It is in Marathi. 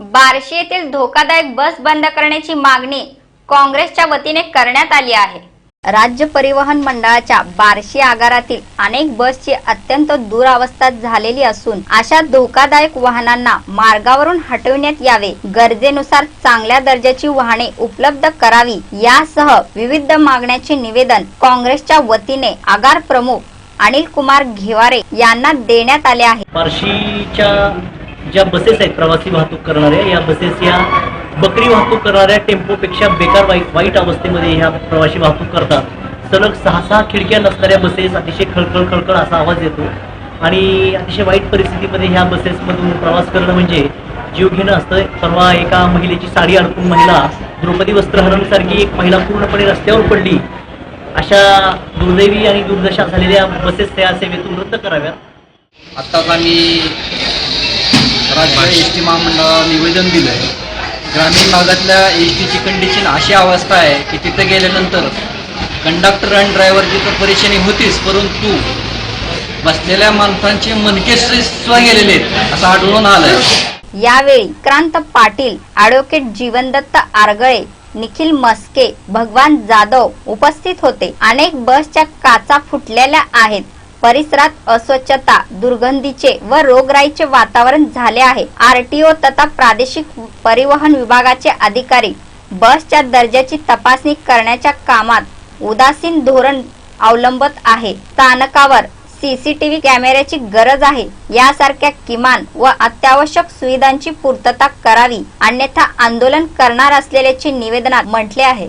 बार्शी येथील धोकादायक बस बंद करण्याची मागणी काँग्रेसच्या वतीने करण्यात आली आहे. राज्य परिवहन मंडळाच्या बार्शी आगारातील अनेक बसची अत्यंत दुरावस्था झालेली असून अशा धोकादायक वाहनांना मार्गावरून हटविण्यात यावे गरजेनुसार चांगल्या दर्जाची वाहने उपलब्ध करावी यासह विविध मागण्याचे निवेदन काँग्रेसच्या वतीने आगार प्रमुख अनिल कुमार घेवारे यांना देण्यात आले आहे. बार्शीच्या ज्या बसेस आहेत प्रवासी वाहतूक करणाऱ्या या बसेस या बकरी वाहतूक करणाऱ्या टेम्पोपेक्षा बेकार वाईट वाईट अवस्थेमध्ये ह्या प्रवासी वाहतूक करतात. सलग सहा सहा खिडक्या नसणाऱ्या बसेस अतिशय खळखळ खळखळ असा आवाज येतो. आणि अतिशय वाईट परिस्थितीमध्ये ह्या बसेसमधून प्रवास करणं म्हणजे जीव घेणं असतं. परवा एका महिलेची साडी अडकून महिला द्रौपदी वस्त्रहरणसारखी एक महिला पूर्णपणे रस्त्यावर पडली. अशा दुर्दैवी आणि दुर्दशा झालेल्या बसेस त्या सेवेतून रद्द कराव्यात. आत्ताच आम्ही राज्य एस टी महामंडळाला निवेदन दिलं आहे ग्रामीण भागातल्या एस टीची कंडिशन अशी अवस्था आहे की तिथे गेल्यानंतर कंडक्टर आणि ड्रायव्हरची तर परेशानी होतीच परंतु बसलेल्या माणसांचे मनके स्व गेलेले आहेत असं आढळून आलंय. यावेळी क्रांत पाटील ॲडव्होकेट जीवनदत्त आरगळे निखिल मस्के भगवान जाधव उपस्थित होते. अनेक बसच्या काचा फुटलेल्या आहेत. परिसरात अस्वच्छता दुर्गंधीचे व रोगराईचे वातावरण झाले आहे. आरटीओ तथा प्रादेशिक परिवहन विभागाचे अधिकारी बसच्या दर्जाची तपासणी करण्याच्या कामात उदासीन धोरण अवलंबत आहे. स्थानकावर सीसीटीव्ही कॅमेऱ्याची गरज आहे. यासारख्या किमान व अत्यावश्यक सुविधांची पूर्तता करावी अन्यथा आंदोलन करणार असलेल्याचे निवेदनात म्हटले आहे.